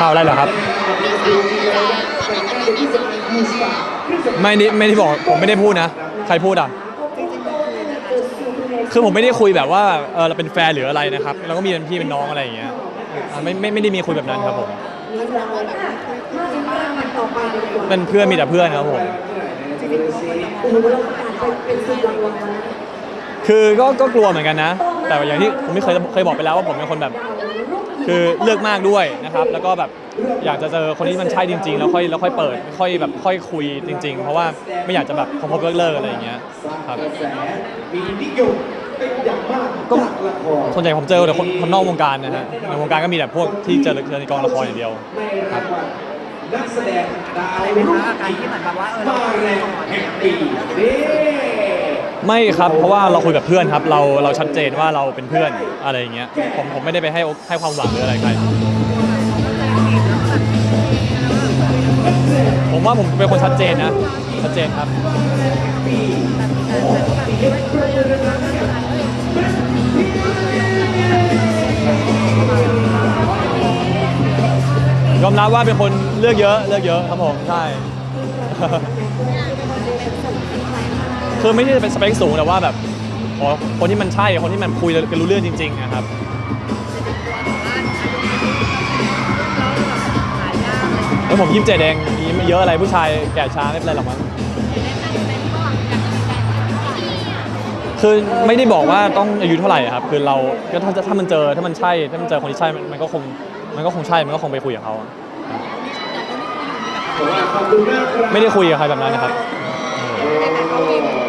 ข่าวอะไรเหรอครับ ไม่ได้ไม่ได้บอกผมไม่ได้พูดนะ ใครพูดอะ คือผมไม่ได้คุยแบบว่าเออเราเป็นแฟนหรืออะไรนะครับ เราก็มีเป็นพี่เป็นน้องอะไรอย่างเงี้ยอ่าไม่ไม่ไม่ได้มีคุยแบบนั้นครับผม เป็นเพื่อนมีแต่เพื่อนครับผม คือก็ก็กลัวเหมือนกันนะ แต่อย่างที่ผมไม่เคยเคยบอกไปแล้วว่าผมเป็นคนแบบ คือเลือกมากด้วยนะครับ แล้วก็แบบอยากจะเจอคนที่มันใช่จริง ๆ แล้วค่อยแล้วค่อยเปิดค่อยแบบค่อยคุยจริง ๆ เพราะว่าไม่อยากจะแบบพบๆเลิกๆอะไรอย่างเงี้ยครับมีนิยมเป็นอย่างมากก็จากละครส่วนใหญ่ผมเจอแต่คนคนนอกวงการนะฮะในวงการก็มีแต่พวกที่เจอเจอในกองละครอย่างเดียวในรางวัลนักแสดงดาวอะไรไหมรุ่งคะอาการที่เหมือนแบบว่าเออมาแรงแห่งปีนี่ ไม่ครับเพราะว่าเราคุยกับเพื่อนครับ เราเราชัดเจนว่าเราเป็นเพื่อนอะไรอย่างเงี้ยผมผมไม่ได้ไปให้ให้ความหวังหรืออะไรใครผมว่าผมเป็นคนชัดเจนนะ ชัดเจนครับ ยอมรับว่าเป็นคนเลือกเยอะเลือกเยอะครับผมใช่ คือไม่ใช่เป็นสเปคสูงแต่ว่าแบบอ๋อคนที่มันใช่คนที่มันคุยกันรู้เรื่องจริงๆนะครับ แล้วผมยิ้มเจ็ดเองยิ้มไม่เยอะอะไรผู้ชายแก่ช้าไม่เป็นไรหรอกมั้งคือไม่ได้บอกว่าต้องอายุเท่าไหร่ครับ คือเราก็ถ้าถ้ามันเจอถ้ามันใช่ถ้ามันเจอคนที่ใช่มันมันก็คงมันก็คงใช่มันก็คงไปคุยกับเขาอะขอบคุณมากครับไม่ได้คุยกับใครแบบนั้นนะครับเออ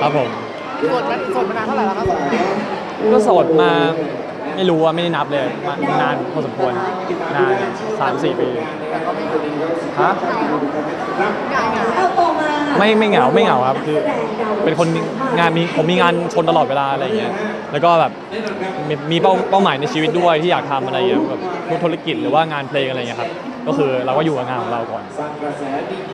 ครับผมโสดมาโสดมานานเท่าไหร่แล้วครับก็โสดมาไม่รู้ว่าไม่ได้นับเลยมานานพอสมควรนานสามสี่ปีฮะไม่ไม่เหงาไม่เหงาครับคือเป็นคนมีงานมีผมมีงานชนตลอดเวลาอะไรอย่างเงี้ยแล้วก็แบบมีมีเป้าเป้าหมายในชีวิตด้วยที่อยากทำอะไรอย่างเงี้ยแบบพวกธุรกิจหรือว่างานเพลงอะไรอย่างเงี้ยครับก็คือเราก็อยู่กับงานของเราก่อน